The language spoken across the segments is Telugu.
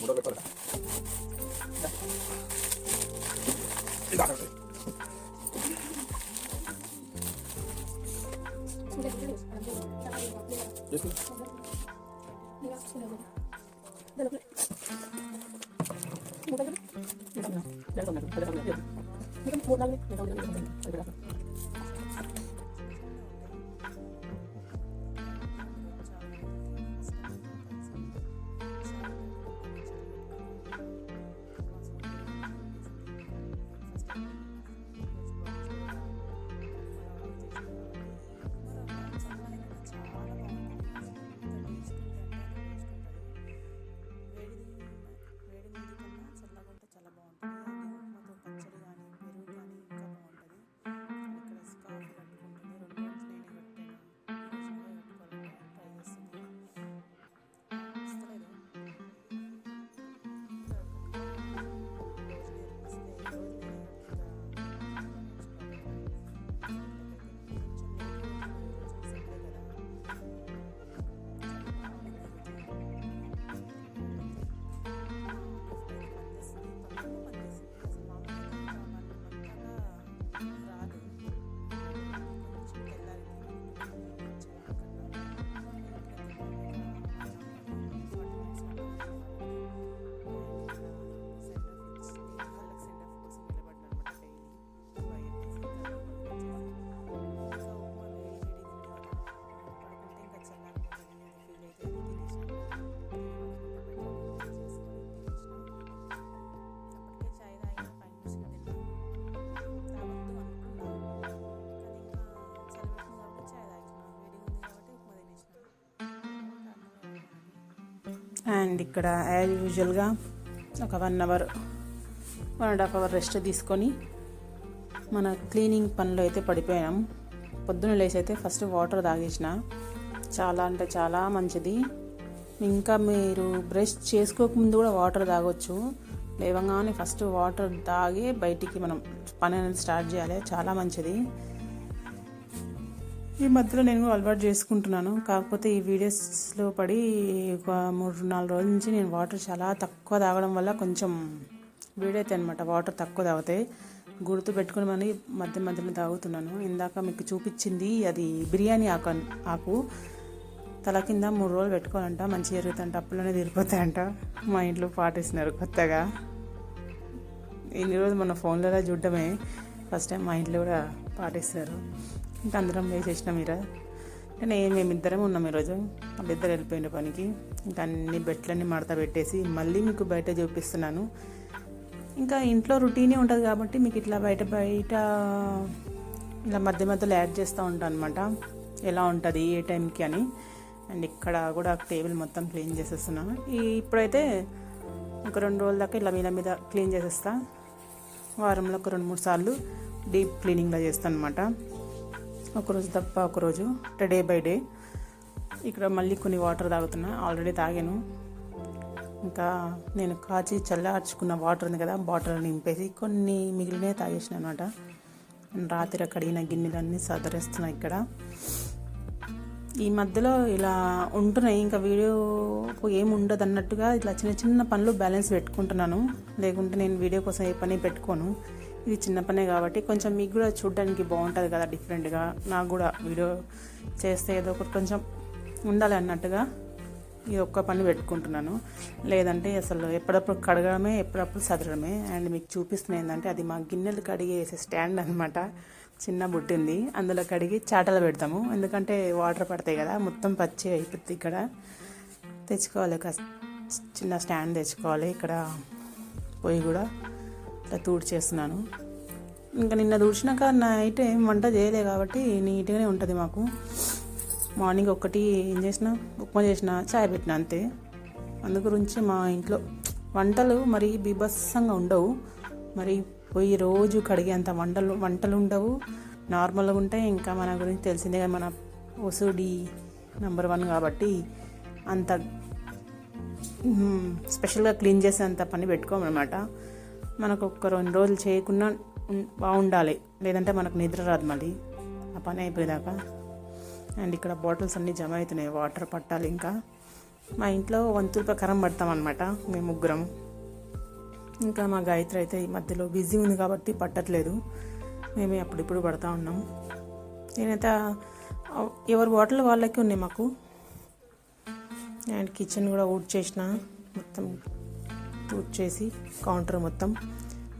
మూడో పెట్టాలి ఇది ఆగండి. అండ్ ఇక్కడ యాజ్ యూజువల్గా ఒక one hour one and half hour rest తీసుకొని మన క్లీనింగ్ పనిలో అయితే పడిపోయాం. పొద్దున్న లేచి అయితే ఫస్ట్ వాటర్ తాగేసిన. చాలా అంటే చాలా మంచిది. ఇంకా మీరు బ్రష్ చేసుకోకముందు కూడా వాటర్ తాగొచ్చు. లేవగానే ఫస్ట్ వాటర్ తాగి బయటికి మనం పని అనేది స్టార్ట్ చేయాలి. చాలా మంచిది. ఈ మధ్యలో నేను అలవాటు చేసుకుంటున్నాను. కాకపోతే ఈ వీడియోస్లో పడి ఒక మూడు నాలుగు రోజుల నుంచి నేను వాటర్ చాలా తక్కువ తాగడం వల్ల కొంచెం వేడైతే అనమాట వాటర్ తక్కువ తాగుతాయి గుర్తు పెట్టుకుని మరి మధ్య మధ్యలో తాగుతున్నాను. ఇందాక మీకు చూపించింది అది బిర్యానీ ఆకు ఆకు. తల కింద మూడు రోజులు పెట్టుకోవాలంట మంచి జరుగుతుంట అప్పులోనే తీరిపోతాయంట. మా ఇంట్లో పాటిస్తున్నారు కొత్తగా. ఇన్ని రోజులు మన ఫోన్లలో చూడడమే ఫస్ట్ టైం మా ఇంట్లో కూడా పాటిస్తారు. ఇంకా అందరం వేసేసినాం మీరా నేను మేమిద్దరం ఉన్నాం ఈరోజు. వాళ్ళిద్దరు వెళ్ళిపోయిన పనికి. ఇంకా అన్ని బెట్లన్నీ మడత పెట్టేసి మళ్ళీ మీకు బయట చూపిస్తున్నాను. ఇంకా ఇంట్లో రొటీనే ఉంటుంది కాబట్టి మీకు ఇట్లా బయట బయట ఇలా మధ్య మధ్యలో యాడ్ చేస్తూ ఉంటాను అనమాట ఎలా ఉంటుంది ఏ టైంకి అని. అండ్ ఇక్కడ కూడా టేబుల్ మొత్తం క్లీన్ చేసేస్తున్నాను ఈ ఇప్పుడైతే ఒక రెండు రోజుల దాకా ఇలా మీద మీద క్లీన్ చేసేస్తాను వారంలో ఒక రెండు మూడు సార్లు డీప్ క్లీనింగ్లో చేస్తాను అనమాట ఒకరోజు తప్ప ఒకరోజు డే బై డే. ఇక్కడ మళ్ళీ కొన్ని వాటర్ తాగుతున్నా ఆల్రెడీ తాగాను. ఇంకా నేను కాచి చల్లార్చుకున్న వాటర్ ఉంది కదా బాటిల్ నింపేసి కొన్ని మిగిలినే తాగేసిన అనమాట రాత్రి కడిగిన గిన్నెలన్నీ సదరేస్తున్నాయి ఇక్కడ. ఈ మధ్యలో ఇలా ఉంటున్నాయి. ఇంకా వీడియో ఏమి ఉండదు అన్నట్టుగా ఇట్లా చిన్న చిన్న పనులు బ్యాలెన్స్ పెట్టుకుంటున్నాను. లేకుంటే నేను వీడియో కోసం ఏ పని పెట్టుకోను. ఇది చిన్న పనే కాబట్టి కొంచెం మీకు కూడా చూడడానికి బాగుంటుంది కదా డిఫరెంట్గా. నాకు కూడా వీడియో చేస్తే ఏదో ఒకటి కొంచెం ఉండాలి అన్నట్టుగా ఈ ఒక్క పని పెట్టుకుంటున్నాను. లేదంటే అసలు ఎప్పుడప్పుడు కడగడమే ఎప్పుడప్పుడు సదరడమే. అండ్ మీకు చూపిస్తున్న ఏంటంటే అది మా గిన్నెలు కడిగేసే స్టాండ్ అనమాట చిన్న బుట్టింది అందులో కడిగి చాటలు పెడతాము. ఎందుకంటే వాటర్ పడతాయి కదా మొత్తం పచ్చి అయిపోతుంది ఇక్కడ. తెచ్చుకోవాలి ఒక చిన్న స్టాండ్ తెచ్చుకోవాలి. ఇక్కడ పొయ్యి కూడా ఇట్లా తూడ్చేస్తున్నాను ఇంకా నిన్న తుడిచినాక నైట్ ఏం వంట చేయలే కాబట్టి నీట్గానే ఉంటుంది మాకు. మార్నింగ్ ఒక్కటి ఏం చేసిన ఉప్మా చేసిన చాయ్ పెట్టిన అంతే. అందు గురించి మా ఇంట్లో వంటలు మరి బీభత్సంగా ఉండవు. మరి పోయి రోజు కడిగేంత వంటలు వంటలు ఉండవు నార్మల్గా ఉంటే ఇంకా మన గురించి తెలిసిందే మన ఒసుడి నెంబర్ వన్ కాబట్టి అంత స్పెషల్గా క్లీన్ చేసేంత పని పెట్టుకోమన్నమాట మనకు ఒక్క రెండు రోజులు చేయకుండా బాగుండాలి. లేదంటే మనకు నిద్ర రాదు మళ్ళీ. ఆ పని అయిపోయేదాకా. అండ్ ఇక్కడ బాటిల్స్ అన్నీ జమ అవుతున్నాయి వాటర్ పట్టాలి ఇంకా. మా ఇంట్లో వంతుల ప్రకారం పడతాం అనమాట మేము ముగ్గురం. ఇంకా మా గాయత్రి అయితే ఈ మధ్యలో బిజీ ఉంది కాబట్టి పట్టట్లేదు. మేమే అప్పుడిప్పుడు పడతా ఉన్నాం. నేనైతే ఎవరి బాటిల్ వాళ్ళకి ఉన్నాయి మాకు. అండ్ కిచెన్ కూడా ఊడ్ చేసిన మొత్తం ఊడ్ చేసి కౌంటర్ మొత్తం.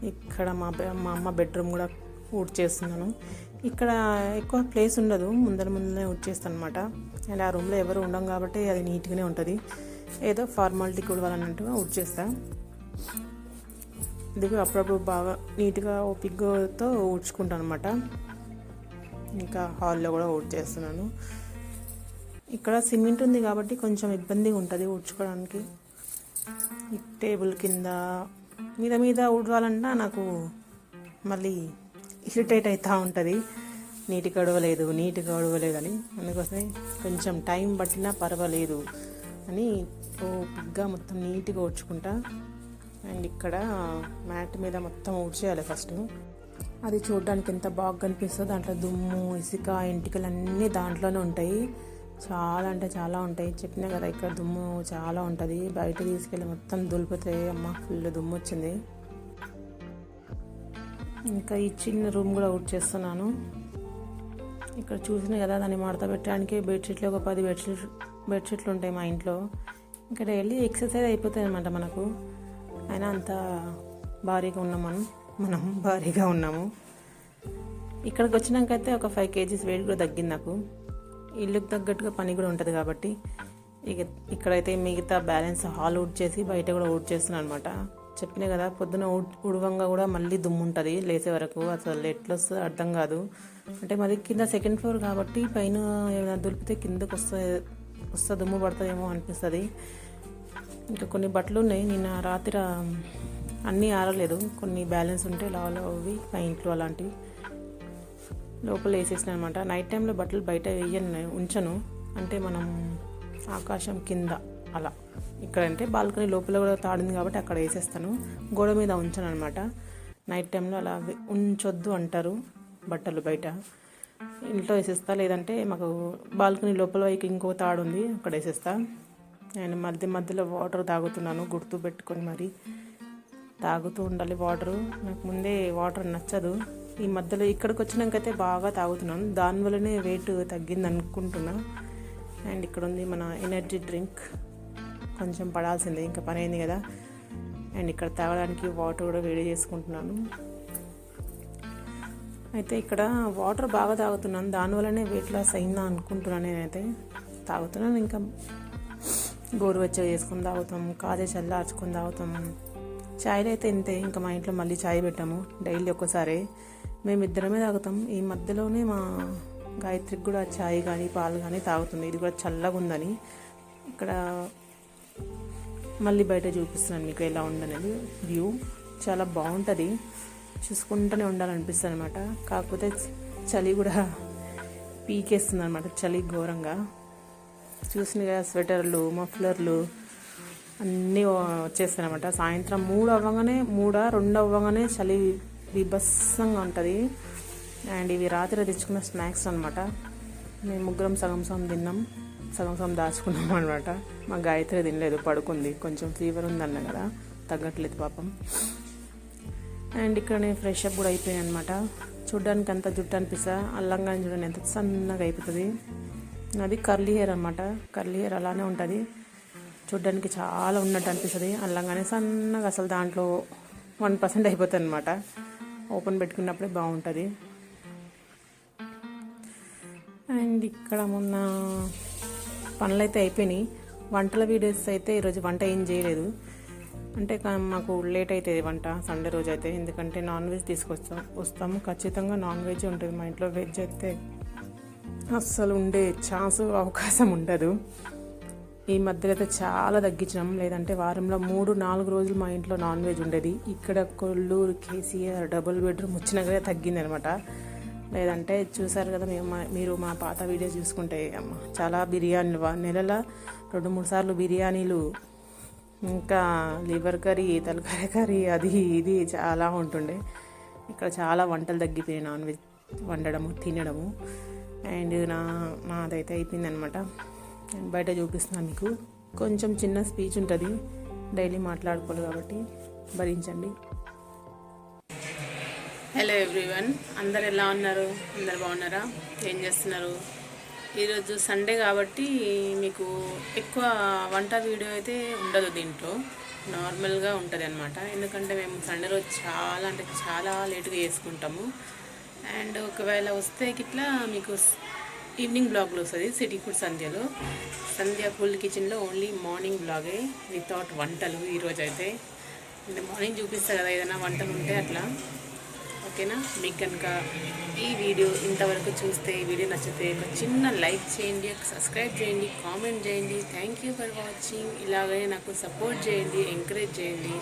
ఇక్కడ మా మా అమ్మ బెడ్రూమ్ కూడా ఊడ్ చేస్తున్నాను. ఇక్కడ ఎక్కువ ప్లేస్ ఉండదు ముందర ముందరే ఊడ్ చేస్తాను అనమాట అండ్ ఆ రూమ్లో ఎవరు ఉండం కాబట్టి అది నీట్గానే ఉంటుంది. ఏదో ఫార్మాలిటీ కూడా వాళ్ళన్నట్టుగా ఊడ్ చేస్తాను ఇదిగో అప్పుడప్పుడు బాగా నీట్గా ఓపికతో ఊడ్చుకుంటాను అనమాట ఇంకా హాల్లో కూడా ఊడ్ చేస్తున్నాను ఇక్కడ సిమెంట్ ఉంది కాబట్టి కొంచెం ఇబ్బందిగా ఉంటుంది ఊడ్చుకోవడానికి. ఈ టేబుల్ కింద మీద మీద ఊడవాలన్నా నాకు మళ్ళీ ఇరిటేట్ అవుతూ ఉంటుంది. నీట్గా గడవలేదు నీట్గా గడవలేదని. అందుకోసమే కొంచెం టైం పట్టినా పర్వాలేదు అని ఓపిగ్గా మొత్తం నీట్గా ఊడ్చుకుంటా. అండ్ ఇక్కడ మ్యాట్ మీద మొత్తం ఊడ్చేయాలి ఫస్ట్. అది చూడడానికి ఎంత బాగా కనిపిస్తుందో దాంట్లో దుమ్ము ఇసుక ఎంటికలు అన్నీ దాంట్లోనే ఉంటాయి. చాలా అంటే చాలా ఉంటాయి. చెప్పినా కదా ఇక్కడ దుమ్ము చాలా ఉంటుంది. బయట తీసుకెళ్ళి మొత్తం దులిపితే అమ్మ ఫుల్ దుమ్ము వచ్చింది. ఇంకా ఈ చిన్న రూమ్ కూడా అవుట్ చేస్తున్నాను ఇక్కడ చూసిన కదా దాన్ని మడత పెట్టడానికి బెడ్షీట్లు ఒక పది బెడ్షీట్ బెడ్షీట్లు ఉంటాయి మా ఇంట్లో. ఇక్కడ వెళ్ళి ఎక్సర్సైజ్ అయిపోతాయి అనమాట మనకు. అయినా అంత భారీగా ఉన్నాం మనం మనం భారీగా ఉన్నాము. ఇక్కడికి వచ్చినాకైతే ఒక ఫైవ్ కేజీస్ వెయిట్ కూడా తగ్గింది నాకు. ఇల్లుకి తగ్గట్టుగా పని కూడా ఉంటుంది కాబట్టి ఇక ఇక్కడైతే మిగతా బ్యాలెన్స్ హాల్ ఊడ్ చేసి బయట కూడా ఊడ్ చేస్తున్నాను అనమాట చెప్పినా కదా పొద్దున ఉడవంగా కూడా మళ్ళీ దుమ్ము ఉంటుంది లేసే వరకు. అసలు ఎట్లా వస్తుందో అర్థం కాదు. అంటే మాది కింద సెకండ్ ఫ్లోర్ కాబట్టి పైన ఏమైనా దులిపితే కిందకు వస్తే వస్తే దుమ్ము పడుతుందేమో అనిపిస్తుంది. ఇంకా కొన్ని బట్టలు ఉన్నాయి. నిన్న రాత్రి అన్నీ ఆరలేదు. కొన్ని బ్యాలెన్స్ ఉంటే లావలవి మా ఇంట్లో అలాంటివి లోపల వేసేసిన అనమాట నైట్ టైంలో బట్టలు బయట వేయను ఉంచను. అంటే మనం ఆకాశం కింద అలా. ఇక్కడ అంటే బాల్కనీ లోపల కూడా తాడింది కాబట్టి అక్కడ వేసేస్తాను. గోడ మీద ఉంచను అనమాట నైట్ టైంలో అలా ఉంచొద్దు అంటారు బట్టలు బయట. ఇంట్లో వేసేస్తా. లేదంటే మాకు బాల్కనీ లోపల వైపు ఇంకో తాడు ఉంది అక్కడ వేసేస్తా. నేను మధ్య మధ్యలో వాటర్ తాగుతున్నాను గుర్తు పెట్టుకొని మరి. తాగుతూ ఉండాలి వాటరు. నాకు ముందే వాటర్ నచ్చదు. ఈ మధ్యలో ఇక్కడికి వచ్చినాకైతే బాగా తాగుతున్నాను. దానివల్లనే వెయిట్ తగ్గింది అనుకుంటున్నా. అండ్ ఇక్కడ ఉంది మన ఎనర్జీ డ్రింక్ కొంచెం పడాల్సిందే ఇంకా పని అయింది కదా. అండ్ ఇక్కడ తాగడానికి వాటర్ కూడా వేడి చేసుకుంటున్నాను. అయితే ఇక్కడ వాటర్ బాగా తాగుతున్నాను. దానివల్లనే వెయిట్ లాస్ అయిందా అనుకుంటున్నాను నేనైతే. తాగుతున్నాను ఇంకా. గోరువెచ్చగా చేసుకుని తాగుతాం కాజే చల్లార్చుకుని తాగుతాం. చాయ్లో అయితే ఇంతే ఇంకా మా ఇంట్లో మళ్ళీ చాయ్ పెట్టాము డైలీ ఒక్కసారి. మేము ఇద్దరమే తాగుతాం. ఈ మధ్యలోనే మా గాయత్రికి కూడా చాయ్ కానీ పాలు కానీ తాగుతుంది. ఇది కూడా చల్లగా ఉందని. ఇక్కడ మళ్ళీ బయట చూపిస్తున్నాను మీకు ఎలా ఉందనేది వ్యూ. చాలా బాగుంటుంది. చూసుకుంటూనే ఉండాలనిపిస్తుంది అనమాట కాకపోతే చలి కూడా పీకేస్తుంది అనమాట చలి ఘోరంగా. చూసిన కదా స్వెటర్లు మఫ్లర్లు అన్నీ వచ్చేస్తాయన్నమాట. సాయంత్రం మూడు అవ్వగానే మూడ రెండు అవ్వగానే చలి బీభత్సంగా ఉంటుంది. అండ్ ఇవి రాత్రి తెచ్చుకున్న స్నాక్స్ అనమాట మేము ముగ్గురం సగం సగం తిన్నాం సగం సగం దాచుకున్నాం అనమాట మా గాయత్రి తినలేదు పడుకుంది. కొంచెం ఫీవర్ ఉందన్న కదా తగ్గట్లేదు పాపం. అండ్ ఇక్కడ నేను ఫ్రెష్ అప్ కూడా అయిపోయాను అనమాట చూడ్డానికి అంత జుట్టు అనిపిస్తా. అల్లంగా చూడండి ఎంత సన్నగా అయిపోతుంది. అది కర్లీ హెయిర్ అనమాట కర్లీ హెయిర్ అలానే ఉంటుంది. చూడ్డానికి చాలా ఉన్నట్టు అనిపిస్తుంది. అల్లంగానే సన్నగా అసలు దాంట్లో వన్ పర్సెంట్ అయిపోతుంది అనమాట ఓపెన్ పెట్టుకున్నప్పుడే బాగుంటుంది. అండ్ ఇక్కడ మొన్న పనులు అయితే అయిపోయినాయి. వంటల వీడియోస్ అయితే ఈరోజు వంట ఏం చేయలేదు. అంటే మాకు లేట్ అవుతుంది వంట సండే రోజు అయితే. ఎందుకంటే నాన్ వెజ్ తీసుకొస్తాం వస్తాము. ఖచ్చితంగా నాన్ వెజ్ ఉంటుంది మా ఇంట్లో. వెజ్ అయితే అస్సలు ఉండే ఛాన్స్ అవకాశం ఉండదు ఈ మధ్యలో అయితే చాలా తగ్గించినాం. లేదంటే వారంలో మూడు నాలుగు రోజులు మా ఇంట్లో నాన్ వెజ్ ఉండేది. ఇక్కడ కొల్లూరు కేసీఆర్ డబుల్ బెడ్రూమ్ వచ్చినా కూడా తగ్గింది అనమాట లేదంటే చూసారు కదా మేము మీరు మా పాత వీడియో చూసుకుంటే అమ్మ చాలా బిర్యానీలు నెలల రెండు మూడు సార్లు బిర్యానీలు ఇంకా లివర్ కర్రీ తలకాయ కర్రీ అది ఇది చాలా ఉంటుండే. ఇక్కడ చాలా వంటలు తగ్గిపోయాయి నాన్ వెజ్ వండడము తినడము. అండ్ నా నాదైతే అయిపోయింది అనమాట నేను బయట చూపిస్తున్నాను మీకు. కొంచెం చిన్న స్పీచ్ ఉంటుంది. డైలీ మాట్లాడుకోవాలి కాబట్టి భరించండి. హలో ఎవ్రీవన్ అందరు ఎలా ఉన్నారు? అందరు బాగున్నారా? ఏం చేస్తున్నారు? ఈరోజు సండే కాబట్టి మీకు ఎక్కువ వంట వీడియో అయితే ఉండదు దీంట్లో. నార్మల్గా ఉంటుంది అనమాట ఎందుకంటే మేము సండే రోజు చాలా అంటే చాలా లేటుగా చేసుకుంటాము. అండ్ ఒకవేళ వస్తే గిట్లా మీకు ఈవినింగ్ బ్లాగ్లో వస్తుంది సిటీ ఫుడ్ సంధ్యలో. సంధ్య ఫుల్ కిచెన్లో ఓన్లీ మార్నింగ్ బ్లాగే వితౌట్ వంటలు ఈరోజు అయితే అంటే మార్నింగ్ చూపిస్తా కదా ఏదైనా వంటలు ఉంటే అట్లా. ఓకేనా? మీకు కనుక ఈ వీడియో ఇంతవరకు చూస్తే ఈ వీడియో నచ్చితే ఒక చిన్న లైక్ చేయండి సబ్స్క్రైబ్ చేయండి కామెంట్ చేయండి. థ్యాంక్ యూ ఫర్ వాచింగ్ ఇలాగనే నాకు సపోర్ట్ చేయండి ఎంకరేజ్ చేయండి.